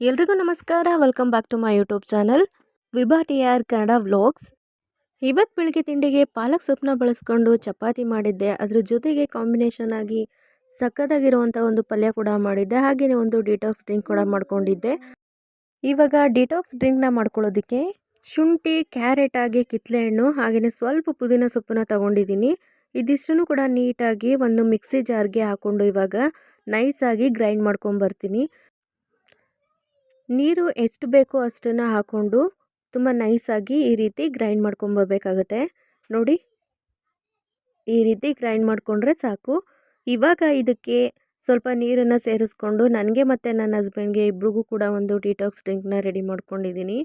ಎಲ್ರಿಗೂ ನಮಸ್ಕಾರ. Welcome back to my YouTube channel Vibha T R Kannada vlogs ಇವತ್ತು ಬೆಳಿಗ್ಗೆ ತಿಂಡಿಗೆ ಪಾಲಕ್ ಸೊಪ್ಪನ್ನ ಬಳಸ್ಕೊಂಡು ಚಪಾತಿ ಮಾಡಿದ್ದೆ. ಅದ್ರ ಜೊತೆಗೆ ಕಾಂಬಿನೇಷನ್ ಆಗಿ ಸಕ್ಕತ್ತಾಗಿರುವಂಥ ಒಂದು ಪಲ್ಯ ಕೂಡ ಮಾಡಿದ್ದೆ. ಹಾಗೆಯೇ ಒಂದು ಡಿಟಾಕ್ಸ್ ಡ್ರಿಂಕ್ ಕೂಡ ಮಾಡ್ಕೊಂಡಿದ್ದೆ. ಇವಾಗ ಡಿಟಾಕ್ಸ್ ಡ್ರಿಂಕ್ನ ಮಾಡ್ಕೊಳ್ಳೋದಕ್ಕೆ ಶುಂಠಿ ಕ್ಯಾರೆಟ್ ಆಗಿ ಕಿತ್ತಲೆ ಹಣ್ಣು ಹಾಗೆಯೇ ಸ್ವಲ್ಪ ಪುದೀನ ಸೊಪ್ಪನ್ನ ತಗೊಂಡಿದ್ದೀನಿ. ಇದಿಷ್ಟನ್ನು ಕೂಡ ನೀಟಾಗಿ ಒಂದು ಮಿಕ್ಸಿ ಜಾರ್ಗೆ ಹಾಕ್ಕೊಂಡು ಇವಾಗ ನೈಸಾಗಿ ಗ್ರೈಂಡ್ ಮಾಡ್ಕೊಂಬರ್ತೀನಿ ನೀರು ಎಷ್ಟು ಬೇಕೋ ಅಷ್ಟನ್ನು ಹಾಕ್ಕೊಂಡು ತುಂಬ ನೈಸಾಗಿ ಈ ರೀತಿ ಗ್ರೈಂಡ್ ಮಾಡ್ಕೊಂಬರ್ಬೇಕಾಗುತ್ತೆ ನೋಡಿ, ಈ ರೀತಿ ಗ್ರೈಂಡ್ ಮಾಡಿಕೊಂಡ್ರೆ ಸಾಕು. ಇವಾಗ ಇದಕ್ಕೆ ಸ್ವಲ್ಪ ನೀರನ್ನು ಸೇರಿಸ್ಕೊಂಡು ನನಗೆ ಮತ್ತು ನನ್ನ ಹಸ್ಬೆಂಡ್ಗೆ ಇಬ್ರಿಗೂ ಕೂಡ ಒಂದು ಡಿಟಾಕ್ಸ್ ಡ್ರಿಂಕ್ನ ರೆಡಿ ಮಾಡ್ಕೊಂಡಿದ್ದೀನಿ.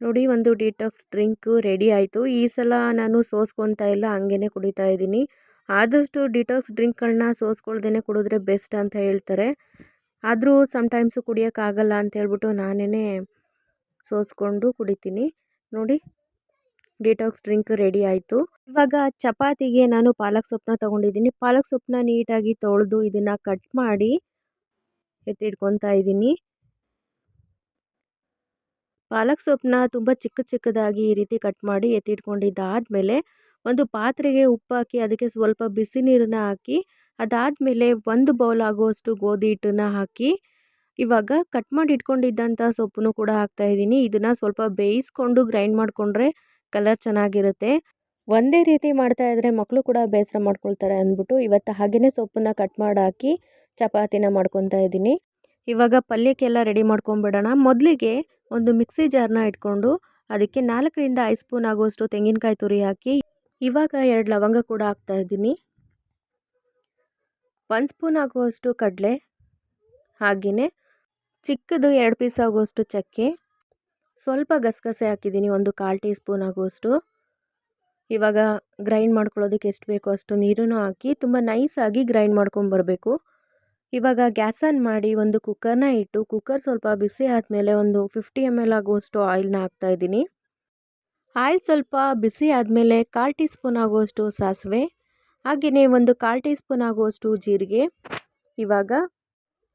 ನೋಡಿ, ಒಂದು ಡಿಟಾಕ್ಸ್ ಡ್ರಿಂಕು ರೆಡಿ ಆಯಿತು. ಈ ಸಲ ನಾನು ಸೋಸ್ಕೊತಾ ಇಲ್ಲ ಹಂಗೇ ಕುಡಿತಾ ಇದ್ದೀನಿ. ಆದಷ್ಟು ಡಿಟಾಕ್ಸ್ ಡ್ರಿಂಕ್ಗಳನ್ನ ಸೋಸ್ಕೊಳ್ದೇ ಕುಡಿದ್ರೆ ಬೆಸ್ಟ್ ಅಂತ ಹೇಳ್ತಾರೆ. ಆದರೂ ಸಮ್ಟೈಮ್ಸು ಕುಡಿಯೋಕ್ಕಾಗಲ್ಲ ಅಂತ ಹೇಳ್ಬಿಟ್ಟು ನಾನೇ ಸೋಸ್ಕೊಂಡು ಕುಡಿತೀನಿ. ನೋಡಿ ಡಿಟಾಕ್ಸ್ ಡ್ರಿಂಕ್ ರೆಡಿ ಆಯಿತು. ಇವಾಗ ಚಪಾತಿಗೆ ನಾನು ಪಾಲಕ್ ಸೊಪ್ಪನ್ನ ತೊಗೊಂಡಿದ್ದೀನಿ. ಪಾಲಕ್ ಸೊಪ್ಪನ್ನ ನೀಟಾಗಿ ತೊಳೆದು ಇದನ್ನು ಕಟ್ ಮಾಡಿ ಎತ್ತಿಟ್ಕೊತಾ ಇದ್ದೀನಿ. ಪಾಲಕ್ ಸೊಪ್ಪನ್ನ ತುಂಬ ಚಿಕ್ಕ ಚಿಕ್ಕದಾಗಿ ಈ ರೀತಿ ಕಟ್ ಮಾಡಿ ಎತ್ತಿಟ್ಕೊಂಡಿದ್ದಾದಮೇಲೆ ಒಂದು ಪಾತ್ರೆಗೆ ಉಪ್ಪು ಹಾಕಿ ಅದಕ್ಕೆ ಸ್ವಲ್ಪ ಬಿಸಿ ನೀರನ್ನು ಹಾಕಿ ಅದಾದಮೇಲೆ ಒಂದು ಬೌಲ್ ಆಗುವಷ್ಟು ಗೋಧಿ ಹಿಟ್ಟನ್ನು ಹಾಕಿ ಇವಾಗ ಕಟ್ ಮಾಡಿ ಇಟ್ಕೊಂಡಿದ್ದಂಥ ಸೊಪ್ಪನ್ನು ಕೂಡ ಹಾಕ್ತಾಯಿದ್ದೀನಿ ಇದನ್ನು ಸ್ವಲ್ಪ ಬೇಯಿಸ್ಕೊಂಡು ಗ್ರೈಂಡ್ ಮಾಡಿಕೊಂಡ್ರೆ ಕಲರ್ ಚೆನ್ನಾಗಿರುತ್ತೆ. ಒಂದೇ ರೀತಿ ಮಾಡ್ತಾ ಇದ್ದರೆ ಮಕ್ಕಳು ಕೂಡ ಬೇಸರ ಮಾಡ್ಕೊಳ್ತಾರೆ ಅಂದ್ಬಿಟ್ಟು ಇವತ್ತು ಹಾಗೆಯೇ ಸೊಪ್ಪನ್ನು ಕಟ್ ಮಾಡಿ ಹಾಕಿ ಚಪಾತಿನ ಮಾಡ್ಕೊತಾ ಇದ್ದೀನಿ. ಇವಾಗ ಪಲ್ಯಕ್ಕೆಲ್ಲ ರೆಡಿ ಮಾಡ್ಕೊಂಬಿಡೋಣ. ಮೊದಲಿಗೆ ಒಂದು ಮಿಕ್ಸಿ ಜಾರ್ನ ಇಟ್ಕೊಂಡು ಅದಕ್ಕೆ ನಾಲ್ಕರಿಂದ ಐದು ಸ್ಪೂನ್ ಆಗುವಷ್ಟು ತೆಂಗಿನಕಾಯಿ ತುರಿ ಹಾಕಿ ಇವಾಗ ಎರಡು ಲವಂಗ ಕೂಡ ಹಾಕ್ತಾಯಿದ್ದೀನಿ ಒಂದು ಸ್ಪೂನ್ ಆಗುವಷ್ಟು ಕಡಲೆ ಹಾಗೆಯೇ ಚಿಕ್ಕದು ಎರಡು ಪೀಸ್ ಆಗುವಷ್ಟು ಚಕ್ಕೆ, ಸ್ವಲ್ಪ ಗಸಗಸೆ ಹಾಕಿದ್ದೀನಿ, ಒಂದು ಕಾಲು ಟೀ ಸ್ಪೂನ್ ಆಗುವಷ್ಟು. ಇವಾಗ ಗ್ರೈಂಡ್ ಮಾಡ್ಕೊಳ್ಳೋದಕ್ಕೆ ಎಷ್ಟು ಬೇಕೋ ಅಷ್ಟು ನೀರನ್ನು ಹಾಕಿ ತುಂಬ ನೈಸಾಗಿ ಗ್ರೈಂಡ್ ಮಾಡ್ಕೊಂಬರಬೇಕು ಇವಾಗ ಗ್ಯಾಸ್ ಆನ್ ಮಾಡಿ ಒಂದು ಕುಕ್ಕರ್ನ ಇಟ್ಟು ಕುಕ್ಕರ್ ಸ್ವಲ್ಪ ಬಿಸಿ ಆದಮೇಲೆ ಒಂದು ಫಿಫ್ಟಿ ಎಂ ಎಲ್ ಆಗುವಷ್ಟು ಆಯಿಲ್ನ ಹಾಕ್ತಾಯಿದ್ದೀನಿ ಆಯಿಲ್ ಸ್ವಲ್ಪ ಬಿಸಿ ಆದಮೇಲೆ ಕಾಲು ಟೀ ಸ್ಪೂನ್ ಆಗುವಷ್ಟು ಸಾಸಿವೆ ಹಾಗೆಯೇ ಒಂದು ಕಾಲು ಟೀ ಸ್ಪೂನ್ ಆಗುವಷ್ಟು ಜೀರಿಗೆ, ಇವಾಗ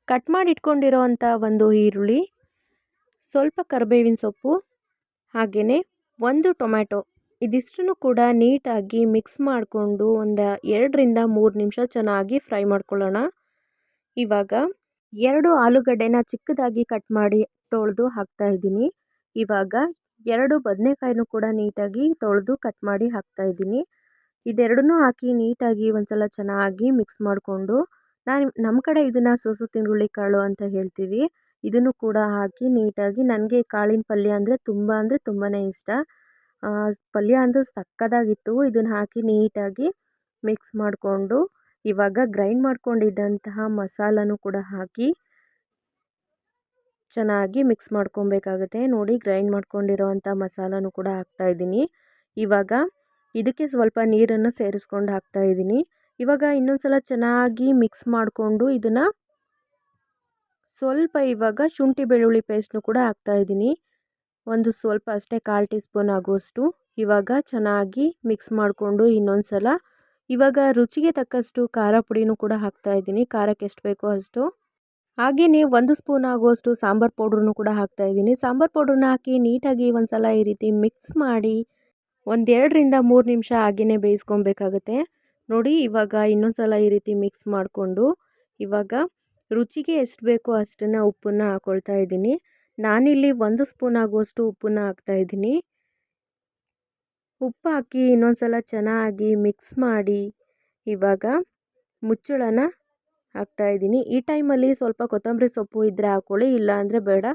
ಕಟ್ ಮಾಡಿ ಇಟ್ಕೊಂಡಿರೋವಂಥ ಒಂದು ಈರುಳ್ಳಿ, ಸ್ವಲ್ಪ ಕರಿಬೇವಿನ ಸೊಪ್ಪು, ಹಾಗೆಯೇ ಒಂದು ಟೊಮ್ಯಾಟೊ. ಇದಿಷ್ಟನ್ನು ಕೂಡ ನೀಟಾಗಿ ಮಿಕ್ಸ್ ಮಾಡಿಕೊಂಡು ಒಂದು ಎರಡರಿಂದ ಮೂರು ನಿಮಿಷ ಚೆನ್ನಾಗಿ ಫ್ರೈ ಮಾಡ್ಕೊಳ್ಳೋಣ. ಇವಾಗ ಎರಡು ಆಲೂಗಡ್ಡೆನ ಚಿಕ್ಕದಾಗಿ ಕಟ್ ಮಾಡಿ ತೊಳೆದು ಹಾಕ್ತಾಯಿದ್ದೀನಿ ಇವಾಗ ಎರಡು ಬದನೆಕಾಯಿನೂ ಕೂಡ ನೀಟಾಗಿ ತೊಳೆದು ಕಟ್ ಮಾಡಿ ಹಾಕ್ತಾಯಿದ್ದೀನಿ ಇದೆರಡನ್ನೂ ಹಾಕಿ ನೀಟಾಗಿ ಒಂದ್ಸಲ ಚೆನ್ನಾಗಿ ಮಿಕ್ಸ್ ಮಾಡಿಕೊಂಡು ನಾನು ನಮ್ಮ ಕಡೆ ಇದನ್ನು ಸೋಸು ತಿಂಗುಳ್ಳಿ ಕಾಳು ಅಂತ ಹೇಳ್ತೀವಿ. ಇದನ್ನು ಕೂಡ ಹಾಕಿ ನೀಟಾಗಿ ನನಗೆ ಕಾಳಿನ ಪಲ್ಯ ಅಂದರೆ ತುಂಬ ಅಂದರೆ ತುಂಬಾ ಇಷ್ಟ. ಪಲ್ಯ ಅಂದರೆ ಸಕ್ಕದಾಗಿತ್ತು. ಇದನ್ನು ಹಾಕಿ ನೀಟಾಗಿ ಮಿಕ್ಸ್ ಮಾಡಿಕೊಂಡು ಇವಾಗ ಗ್ರೈಂಡ್ ಮಾಡ್ಕೊಂಡಿದ್ದಂತಹ ಮಸಾಲನೂ ಕೂಡ ಹಾಕಿ ಚೆನ್ನಾಗಿ ಮಿಕ್ಸ್ ಮಾಡ್ಕೊಬೇಕಾಗುತ್ತೆ. ನೋಡಿ ಗ್ರೈಂಡ್ ಮಾಡ್ಕೊಂಡಿರೋವಂಥ ಮಸಾಲನೂ ಕೂಡ ಹಾಕ್ತಾಯಿದ್ದೀನಿ ಇವಾಗ ಇದಕ್ಕೆ ಸ್ವಲ್ಪ ನೀರನ್ನು ಸೇರಿಸ್ಕೊಂಡು ಹಾಕ್ತಾ ಇದ್ದೀನಿ. ಇವಾಗ ಇನ್ನೊಂದು ಸಲ ಚೆನ್ನಾಗಿ ಮಿಕ್ಸ್ ಮಾಡಿಕೊಂಡು ಇದನ್ನು ಸ್ವಲ್ಪ ಇವಾಗ ಶುಂಠಿ ಬೆಳ್ಳುಳ್ಳಿ ಪೇಸ್ಟ್ನು ಕೂಡ ಹಾಕ್ತಾ ಇದ್ದೀನಿ. ಒಂದು ಸ್ವಲ್ಪ ಅಷ್ಟೇ ಕಾಲು ಟೀ ಸ್ಪೂನ್ ಆಗುವಷ್ಟು ಇವಾಗ ಚೆನ್ನಾಗಿ ಮಿಕ್ಸ್ ಮಾಡಿಕೊಂಡು ಇನ್ನೊಂದು ಸಲ ಇವಾಗ ರುಚಿಗೆ ತಕ್ಕಷ್ಟು ಖಾರ ಪುಡಿನೂ ಕೂಡ ಹಾಕ್ತಾ ಇದ್ದೀನಿ. ಖಾರಕ್ಕೆ ಎಷ್ಟು ಬೇಕೋ ಅಷ್ಟು. ಹಾಗೆಯೇ ಒಂದು ಸ್ಪೂನ್ ಆಗುವಷ್ಟು ಸಾಂಬಾರು ಪೌಡ್ರನ್ನು ಕೂಡ ಹಾಕ್ತಾ ಇದ್ದೀನಿ. ಸಾಂಬಾರು ಪೌಡ್ರನ್ನ ಹಾಕಿ ನೀಟಾಗಿ ಒಂದು ಸಲ ಈ ರೀತಿ ಮಿಕ್ಸ್ ಮಾಡಿ ಒಂದೆರಡರಿಂದ ಮೂರು ನಿಮಿಷ ಹಾಗೆಯೇ ಬೇಯಿಸ್ಕೊಬೇಕಾಗುತ್ತೆ. ನೋಡಿ, ಇವಾಗ ಇನ್ನೊಂದು ಸಲ ಈ ರೀತಿ ಮಿಕ್ಸ್ ಮಾಡಿಕೊಂಡು ಇವಾಗ ರುಚಿಗೆ ಎಷ್ಟು ಬೇಕೋ ಅಷ್ಟನ್ನು ಉಪ್ಪನ್ನು ಹಾಕ್ಕೊಳ್ತಾ ಇದ್ದೀನಿ. ನಾನಿಲ್ಲಿ ಒಂದು ಸ್ಪೂನ್ ಆಗುವಷ್ಟು ಉಪ್ಪನ್ನು ಹಾಕ್ತಾಯಿದ್ದೀನಿ ಉಪ್ಪು ಹಾಕಿ ಇನ್ನೊಂದು ಸಲ ಚೆನ್ನಾಗಿ ಮಿಕ್ಸ್ ಮಾಡಿ ಇವಾಗ ಮುಚ್ಚಳನ ಹಾಕ್ತಾಯಿದ್ದೀನಿ ಈ ಟೈಮಲ್ಲಿ ಸ್ವಲ್ಪ ಕೊತ್ತಂಬರಿ ಸೊಪ್ಪು ಇದ್ದರೆ ಹಾಕ್ಕೊಳ್ಳಿ ಇಲ್ಲ ಅಂದರೆ ಬೇಡ.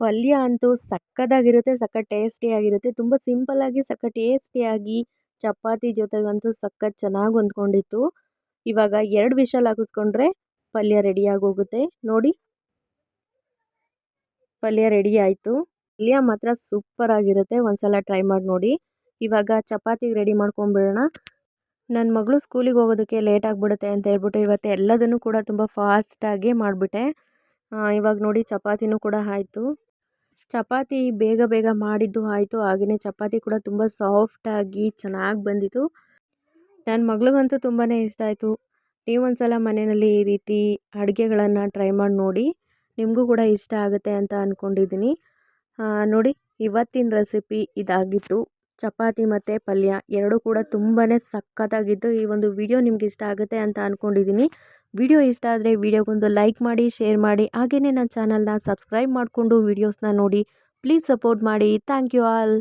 ಪಲ್ಯ ಅಂತೂ ಸಕ್ಕತ್ತಾಗಿರುತ್ತೆ ಸಖತ್ತು ಟೇಸ್ಟಿಯಾಗಿರುತ್ತೆ. ತುಂಬ ಸಿಂಪಲ್ಲಾಗಿ ಸಕ್ಕ ಟೇಸ್ಟಿಯಾಗಿ ಚಪಾತಿ ಜೊತೆಗಂತೂ ಸಖತ್ ಚೆನ್ನಾಗಿ ಹೊಂದ್ಕೊಂಡಿತ್ತು. ಇವಾಗ ಎರಡು ವಿಷಲ್ ಹಾಕಿಸ್ಕೊಂಡ್ರೆ ಪಲ್ಯ ರೆಡಿಯಾಗಿ ಹೋಗುತ್ತೆ. ನೋಡಿ. ಪಲ್ಯ ರೆಡಿ ಆಯಿತು. ಪಲ್ಯ ಮಾತ್ರ ಸೂಪರಾಗಿರುತ್ತೆ ಒಂದ್ಸಲ ಟ್ರೈ ಮಾಡಿ ನೋಡಿ. ಇವಾಗ ಚಪಾತಿಗೆ ರೆಡಿ ಮಾಡ್ಕೊಂಬಿಡೋಣ ನನ್ನ ಮಗಳು ಸ್ಕೂಲಿಗೆ ಹೋಗೋದಕ್ಕೆ ಲೇಟ್ ಆಗಿಬಿಡುತ್ತೆ ಅಂತ ಹೇಳ್ಬಿಟ್ಟು ಇವತ್ತು ಎಲ್ಲದನ್ನು ಕೂಡ ತುಂಬ ಫಾಸ್ಟಾಗಿ ಮಾಡಿಬಿಟ್ಟೆ. ಇವಾಗ ನೋಡಿ ಚಪಾತಿನೂ ಕೂಡ ಆಯಿತು. ಚಪಾತಿ ಬೇಗ ಬೇಗ ಮಾಡಿದ್ದು ಆಯಿತು ಹಾಗೆಯೇ ಚಪಾತಿ ಕೂಡ ತುಂಬ ಸಾಫ್ಟಾಗಿ ಚೆನ್ನಾಗಿ ಬಂದಿತ್ತು. ನನ್ನ ಮಗಳಿಗಂತೂ ತುಂಬಾ ಇಷ್ಟ ಆಯಿತು. ನೀವು ಒಂದ್ಸಲ ಮನೆಯಲ್ಲಿ ಈ ರೀತಿ ಅಡುಗೆಗಳನ್ನು ಟ್ರೈ ಮಾಡಿ ನೋಡಿ, ನಿಮಗೂ ಕೂಡ ಇಷ್ಟ ಆಗುತ್ತೆ ಅಂತ ಅಂದ್ಕೊಂಡಿದ್ದೀನಿ ನೋಡಿ, ಇವತ್ತಿನ ರೆಸಿಪಿ ಇದಾಗಿತ್ತು. ಚಪಾತಿ ಮತ್ತು ಪಲ್ಯ ಎರಡೂ ಕೂಡ ತುಂಬಾ ಸಖತ್ತಾಗಿದ್ದು ಈ ಒಂದು ವಿಡಿಯೋ ನಿಮ್ಗೆ ಇಷ್ಟ ಆಗುತ್ತೆ ಅಂತ ಅಂದ್ಕೊಂಡಿದ್ದೀನಿ ವಿಡಿಯೋ ಇಷ್ಟ ಆದರೆ ವಿಡಿಯೋಗೊಂದು ಲೈಕ್ ಮಾಡಿ, ಶೇರ್ ಮಾಡಿ. ಹಾಗೆಯೇ ನನ್ನ ಚಾನಲ್ನ ಸಬ್ಸ್ಕ್ರೈಬ್ ಮಾಡಿಕೊಂಡು ವೀಡಿಯೋಸ್ನ ನೋಡಿ. ಪ್ಲೀಸ್ ಸಪೋರ್ಟ್ ಮಾಡಿ. Thank you all.